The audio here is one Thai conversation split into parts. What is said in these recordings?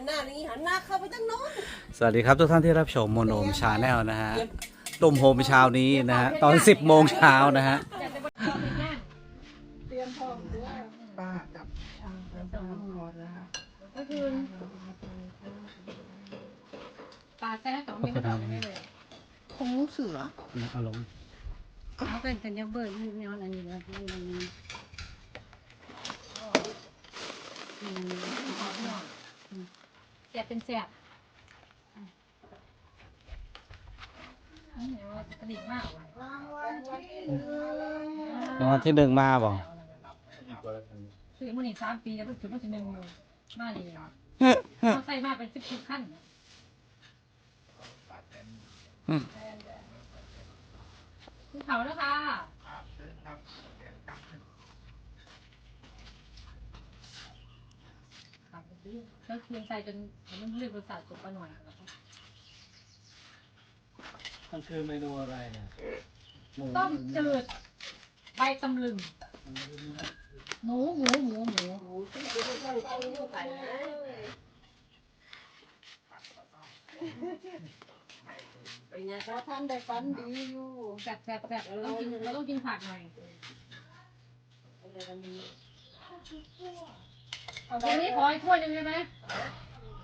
นหน้านี้หันหน้าเข้าไปทางโน้นสวัสดีครับทุกท่านที่รับชมโมโนมชาแนลนะฮะตุ่มโฮมเช้านี้นะฮะตอน 10โมงเช้านะฮะเตรียมพร้อมด้วยป้ากับช่างทั้งหมดนะคะก็คือปลาแซ่บสองเมนูไม่เลยคงรู้สึกเหรอเอาลงเขาเป็นกันยังเบิร์ดนี่เนี่ยอันนี้นะนี่นี่ แซ่บเป็นแซ่บกระดิ่งมากรางวัลที่หนึ่งมาบอกคือมันอีกสามปีแล้วก็ถือว่าจะหนึ่งมาเลยเขาใส่มาเป็นสิบสิบขั้นคือเขาแล้วค่ะ ก็เคียงใส่จนมันเลือกประสาทจบไปหน่อยมันคือเมนูอะไรเนี่ยต้มจืดใบตำลึงหมูหมูหมูหมูเป็นไงคะท่านได้ฝันดีอยู่แซ่บแซ่บแซ่บเราต้องกินเราต้องกินผักหน่อยเอา ตรงนี้ขออีกถ้วยหนึ่งได้ไหม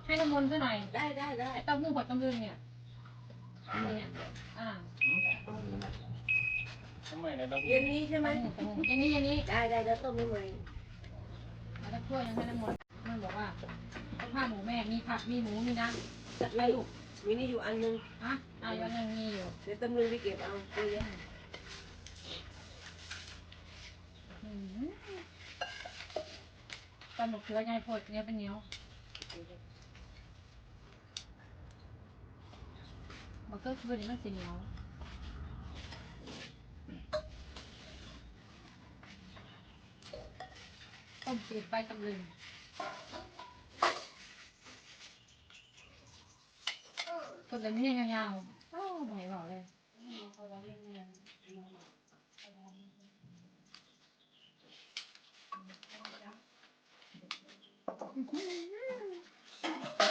ให้น้ำมนต์ซะหน่อยได้ได้ได้ไอ้เต้าหู้ผัดตำลึงเนี่ยเนี่ยอ่าเย็นนี้ใช่ไหมอย่างนี้อย่างนี้ได้ได้เดี๋ยวต้มให้ใหม่เอาถ้วยยังให้น้ำมนต์มันบอกว่าต้องผ้าหมูแม่มีผักมีหมูมีน้ำจัดไปลูกมีนี่อยู่อันนึงอะเอาอย่างนึงมีอยู่เดี๋ยวตำลึงไปเก็บเอาไปเยอะอืม ตำบักเขือไงพดเนี่ยเป็นเหนียวบักเขือคือมันสีเหนียวต้มจืดใบตำลึงคนแบบนี้ยาวๆอ้าวไหนบอกเลย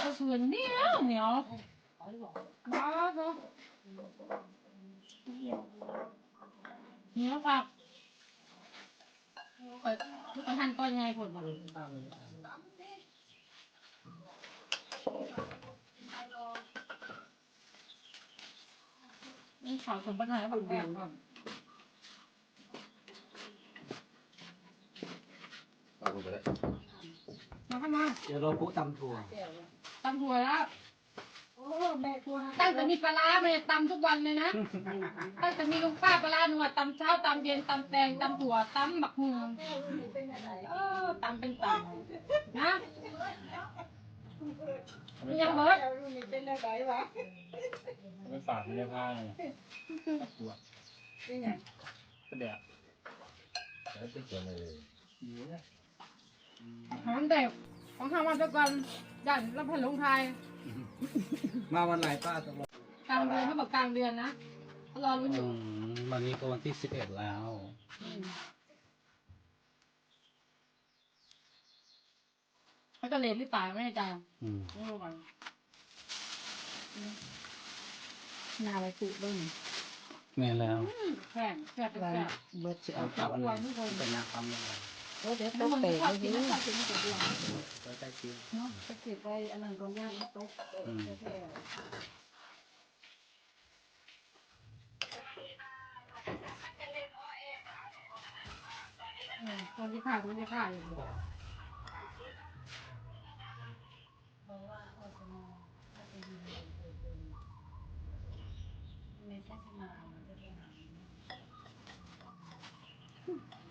ก็คือเหนียวเหนียวบ้าเนาะเหนียวผักเปิไปหั่นก้อนยังไงผลบ่นี่ขาวสมปัญหาแบบแบบก่อน มาเข้ามาเดี๋ยวเราปุ๊ตำถั่วตำถั่วแล้วโอ้แม่ถั่วตั้งแต่มีปลาร้ามาเนี่ยตำทุกวันเลยนะ ตั้งแต่มีลุงป้าปลาร้าหนัวตำเช้าตำเย็นตำแตงตำถั่วตำบักฮูเออตำเป็นตำนะมียังเบิร์ดเป็นอะไรวะไปฝากในผ้าไงนี่ไงก็เดี๋ยว หอมเด็กของข้าวมาทุกวันยันรับพันลงไทยมาวันไหนป้าตกลงกลางเดือนเขาบอกกลางเดือนนะเขารอรุ้นออืยู่มวันนี้ก็วันที่11แล้ว เขาจะเลนหรือเปล่าไม่แน่ใจอืมไม่รู้กันนาไปสุเบิ้งแม่แล้ว แข่งแข่งเป็นแข่งเบิร์ดจะเอาเอากลับวันทุกคน เป็นนาความยังไง เดี๋ยวทุต้กองคนเตะชอบไปกินนี่ชอบกินก๋วยเตี๋ยวไว้ใต้คิวเนาะไปเก็บไปอันนั้นก็ย่างโต๊ะอืมตอนที่ขายมันจะขายอยู่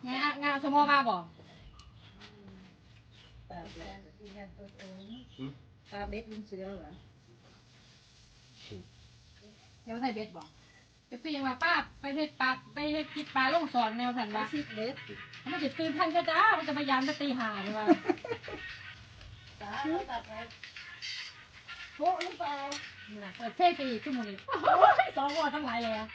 งานงานสมอมาบอก ตาเบ็ดลุงเสือเหรอเดี๋ยวใส่เบ็ดบอกเดี๋ยวพี่ยังมาป้าไปเฮ็ดปลาไปเฮ็ดกินปลาลงสอนแนวสันวะซิดเบ็ดมันจะตื่นทันก็จ้ามันจะพยายามจะตีหาเลยว่าตาเราตัดไปโป๊ะหรือเปล่าเปิดเท่ไปอีกชั่วโมงนึงสองวันทั้งหลายเลยอะ